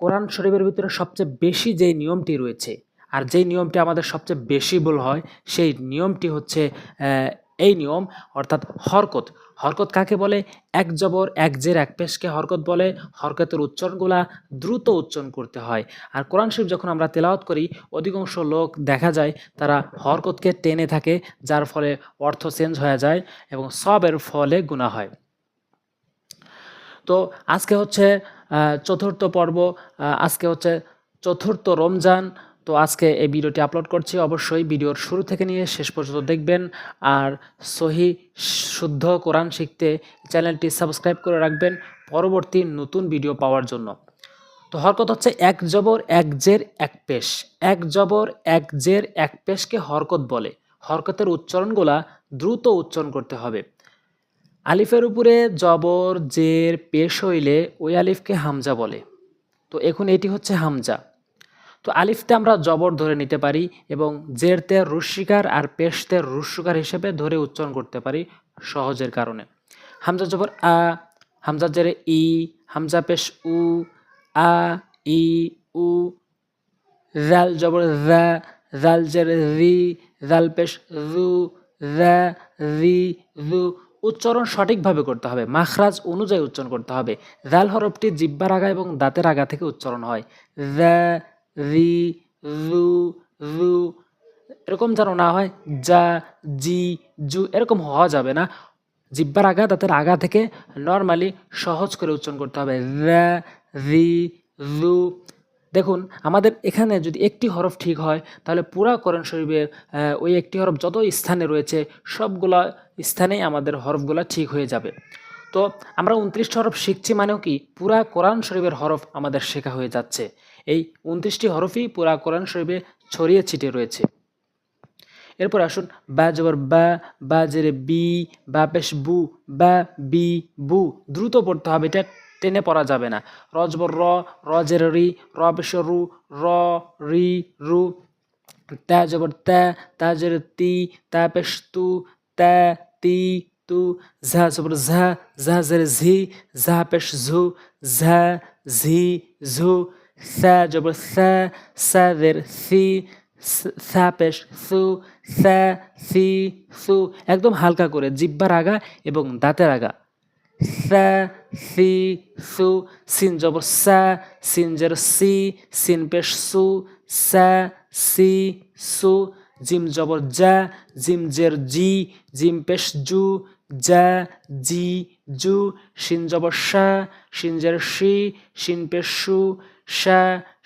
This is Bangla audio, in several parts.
কোরআন শরীফের ভিতরে সবচেয়ে বেশি যেই নিয়মটি রয়েছে, আর যেই নিয়মটি আমাদের সবচেয়ে বেশি ভুল হয়, সেই নিয়মটি হচ্ছে এই নিয়ম, অর্থাৎ হরকত। হরকত কাকে বলে? এক জবর, এক জের, এক পেশকে হরকত বলে। হরকতের উচ্চারণগুলা দ্রুত উচ্চারণ করতে হয়। আর কোরআন শরীফ যখন আমরা তেলাওয়াত করি, অধিকাংশ লোক দেখা যায়, তারা হরকতকে টেনে থাকে, যার ফলে অর্থ চেঞ্জ হয়ে যায় এবং সবের ফলে গুণা হয়। তো আজকে হচ্ছে চতুর্থ পর্ব আজকে হচ্ছে চতুর্থ রমজান। তো আজকে এই ভিডিওটি আপলোড করছি। অবশ্যই ভিডিওর শুরু থেকে নিয়ে শেষ পর্যন্ত দেখবেন। আর সহি শুদ্ধ কোরআন শিখতে চ্যানেলটি সাবস্ক্রাইব করে রাখবেন পরবর্তী নতুন ভিডিও পাওয়ার জন্য। তো হরকত হচ্ছে এক জবর, এক জের, এক পেশ। এক জবর, এক জের, এক পেশকে হরকত বলে। হরকতের উচ্চারণগুলা দ্রুত উচ্চারণ করতে হবে। আলিফের উপরে জবর, জের পেশ হইলে ওই আলিফকে হামজা বলে। তো এখন এটি হচ্ছে হামজা। তো আলিফতে আমরা জবর ধরে নিতে পারি এবং জের তে রুশিকার আর পেশতে রুশিকার হিসেবে ধরে উচ্চারণ করতে পারি সহজের কারণে। হামজা জবর, আ হামজা জেরে ই, হামজা পেশ উ, আ, ই, উ জাল জবর জা জাল জের রি জাল পেশ রু, রা, রি, রু উচ্চারণ সঠিকভাবে করতে হবে। মাখরাজ অনুযায়ী উচ্চারণ করতে হবে। জাল হরফটি জিব্বার আগা এবং দাঁতের আগা থেকে উচ্চারণ হয়। রা রি রু রু এরকম যেন না হয়। যা, জি, জু এরকম হওয়া যাবে না। জিব্বার আগা, দাঁতের আগা থেকে নর্মালি সহজ করে উচ্চারণ করতে হবে। রি রু দেখুন, আমাদের এখানে যদি একটি হরফ ঠিক হয়, তাহলে পুরা কোরআন শরীফের ওই একটি হরফ যত স্থানে রয়েছে, সবগুলা স্থানেই আমাদের হরফগুলা ঠিক হয়ে যাবে। তো আমরা উনত্রিশটি হরফ শিখছি মানেও কি, পুরা কোরআন শরীফের হরফ আমাদের শেখা হয়ে যাচ্ছে। এই উনত্রিশটি হরফই পুরা কোরআন শরীফে ছড়িয়ে ছিটিয়ে রয়েছে। এরপর আসুন, বা জবর বা বা জেরে বি, বা পেশ বু, বা বি, বু, দ্রুত পড়তে হবে, এটা টেনে পড়া যাবে না। র জবর র র জেরে রি র পেশ রু, র, রি রু তা জবর তা তা জেরে তি, তা পেশ তু, তা তি তু, ঝা জবর ঝা ঝা জেরে ঝি, ঝা পেশ ঝু, ঝা ঝি ঝু সা জবর সা সা জের সা পেশ সু সা সি সু, একদম হালকা করে, জিব্বার আগা এবং দাঁতের আগা। সা সি সু সিন জবর সা সিন জের সি সিন পেশ সু সা সি সু জিম জবর যা জিম জের জি জিম পেশ জু যা জি জু শিন জবর শা শিন জের শি শিন পেশ সু শা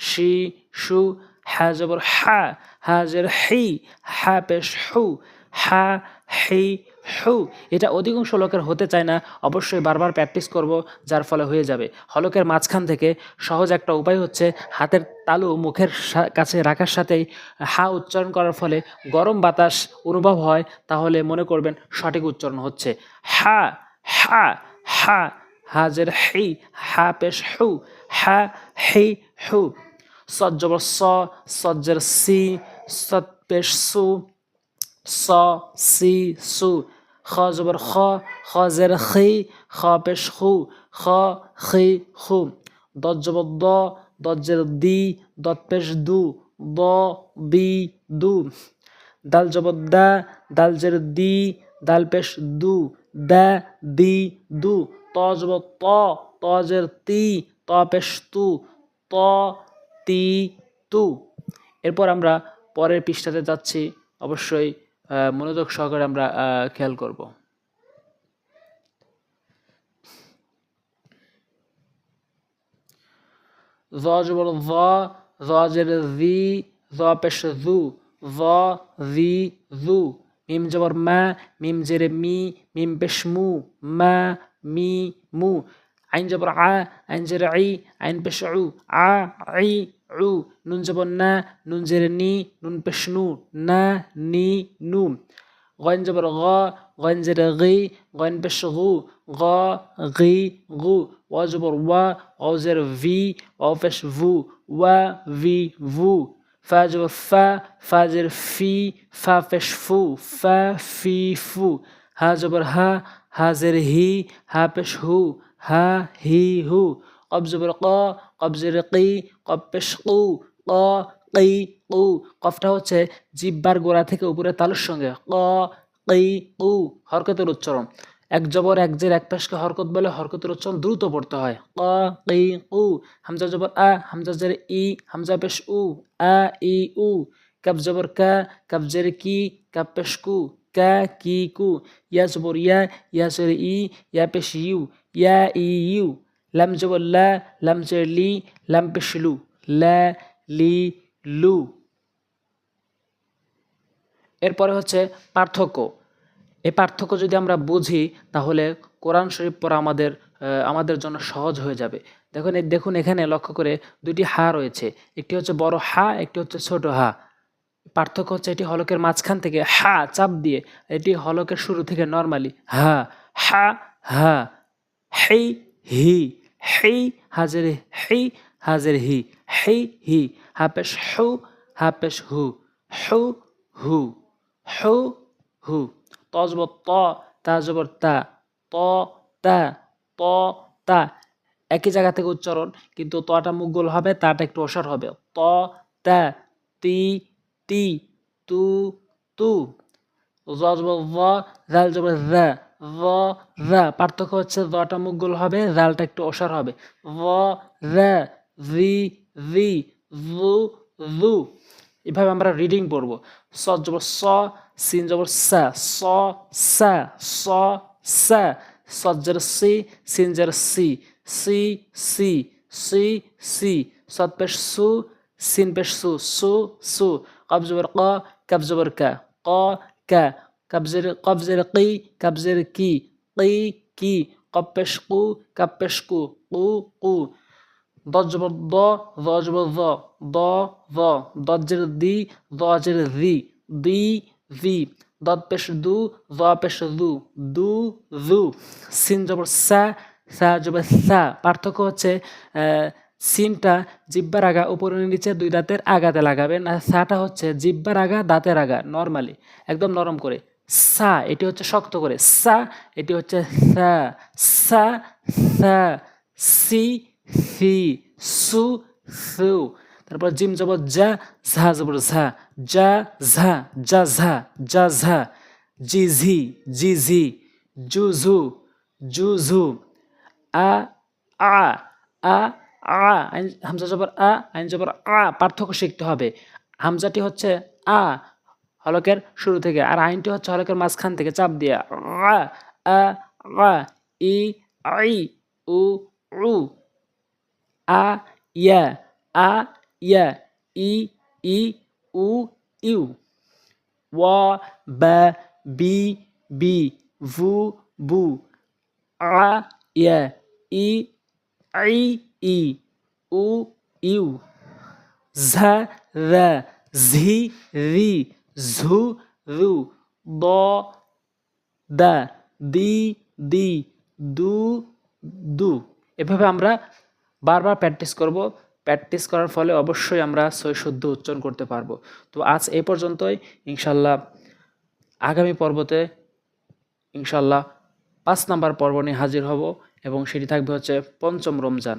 শি সু হা জবর হা হা জের হি হা পেশ হু হা হি হু, এটা অধিকাংশ লোকের হতে চায় না। অবশ্যই বারবার প্র্যাকটিস করব, যার ফলে হয়ে যাবে। হলকের মাঝখান থেকে সহজ একটা উপায় হচ্ছে হাতের তালু মুখের কাছে রাখার সাথেই হা উচ্চারণ করার ফলে গরম বাতাস অনুভব হয়। তাহলে মনে করবেন সঠিক উচ্চারণ হচ্ছে হা হা হা, হাজের হি হা পেশ হু, হা হি হু। সজ্জবর স, সজ্জের সি, সৎ পেশ সু স, সি, সু, খ জবর খ খ জের খি, খ পেশ খু খ খি খু দত জবর দ, দত জের দি, দত পেশ দু, দ দি দু। দাল জবর দা, দাল জের দি, দাল পেশ দু, দা, দি, দু। ত জবর ত ত জের তি, ত পেশ তু, ত, তি, তু। এরপর আমরা পরের পৃষ্ঠাতে যাচ্ছি, অবশ্যই মনোযোগ সহকারে আমরা খেয়াল করব। জ জবর জ জ জি, জ পেশ জ জি জু। মিম জবর মা, মিম জের মি, মিম পেশ মু, মা, মি, মু। আইন জবর আ আইন জের আই আইন পেশ উ আ আই উ নুন জবর না নুন জের নি নুন পেশ নু না নি নু غين جبر غا غين زر غي غين بش غو غا غي غو وجبر وا غو زر في غو بش فو وا في فو فا جبر فا فا زر في فا بش فو فا في فو ها جبر ها ها زر هي ها بش هو হা হি হু কবজবর ক কবজের কি কপেশ কু ক কই কু কফটা হচ্ছে জিব্বার গোড়া থেকে উপরে তালুর সঙ্গে ক কই উ হরকতের উচ্চারণ এক জবর এক জের এক পাশকে হরকত বলে হরকতের উচ্চারণ দ্রুত পড়তে হয় ক কই উ হামজা জবর আ হামজা জের ই হামজা পেশ উ আ ই উ কাব জবর কা কাব জের কি কাব পেশ কু কা কি কু ইয়া জবর ইয়া ইয়া জের ই ইয়া পেশ ইউ ইয়া ই ইউ লাম জবর লা লাম জের লি লাম পেশ লু লা লি লু এরপরে হচ্ছে পার্থক্য। এই পার্থক্য যদি আমরা বুঝি, তাহলে কোরআন শরীফ পড়া আমাদের আমাদের জন্য সহজ হয়ে যাবে। দেখুন দেখুন এখানে লক্ষ্য করে দুটি হা রয়েছে। একটি হচ্ছে বড় হা, একটি হচ্ছে ছোট হা। পার্থক্য হচ্ছে এটি হলকের মাঝখান থেকে হা চাপ দিয়ে, এটি হলকের শুরু থেকে নর্মালি হা হা হা হেই হি হেই হাজের হেই হাজের হি হেই হি, হাপেশ হু হাপেশ হু হু হু হু হু তজব ত তাজবর তা, ত তা ত, তা, একই জায়গা থেকে উচ্চারণ, কিন্তু তটা মুগল হবে তাটা একটু অসার হবে, ত, তা, তি তি, তু। তু জ জাল জবর জা জ জা পার্থক্য হচ্ছে জটা মুখ গোল হবে জালটা একটু অসার হবে। জ জা জি জি জু জু এভাবে আমরা রিডিং পড়ব। স জবর স, সিন জবর সা। স সা স, সা। সজ্জের সি সিনজের সি। সি সি সি সি। সদ পেশ সু, সিন পেশ সু সু সু। কব জবর ক কব জবর কা ক কা কবজের কবজের কি কবজের কি কি কি কব পেশ কু কব পেশ কু কু কু ضجر الض ضجر الظا ضا ظا ضجر الدي ضاجر ذي ضي ذي ضد পেশ দু ضا পেশ দু দু দু সিন জবর সা সা জবর সা পার্থক্য হচ্ছে আহ, সিনটা জিব্বার আগা উপরে নিচে দুই দাঁতের আগাতে লাগাবেন আর সাটা হচ্ছে জিব্বার আগা দাঁতের আগা নর্মালি একদম নরম করে। সা, এটি হচ্ছে শক্ত করে। সা, এটি হচ্ছে সা সা সা, সি সি সু সু তারপর জিম জবর যা, ঝা জবর ঝা, যা ঝা যা ঝা যা, ঝা, জি, ঝি জি, ঝি, জু, ঝু জু, ঝু, আ আ আ আ, আইন, হামজা জবর আ, আইন জবর আ, পার্থক্য শিখতে হবে। হামজাটি হচ্ছে আ, হলকের শুরু থেকে, আর আইনটি হচ্ছে হলকের মাঝখান থেকে, চাপ দিয়ে আ আ আ E I uh uh, a, yeah a, yeah, E E, uh, you. ওয়া বা, বি বি, ভু, বু, আ, ইয়া, E I E, uh, you, ঝা, রা, ঝি, রি, ঝু, রু দ দা, দি দি, দু দু। এভাবে আমরা বারবার প্র্যাকটিস করব। প্র্যাকটিস করার ফলে অবশ্যই আমরা সই শুদ্ধ উচ্চারণ করতে পারব। তো আজ এই পর্যন্তই। ইনশাল্লাহ আগামী পর্বতে ইনশাল্লাহ পাঁচ নাম্বার পর্ব নিয়ে হাজির হব এবং সেটি থাকবে হচ্ছে পঞ্চম রমজান।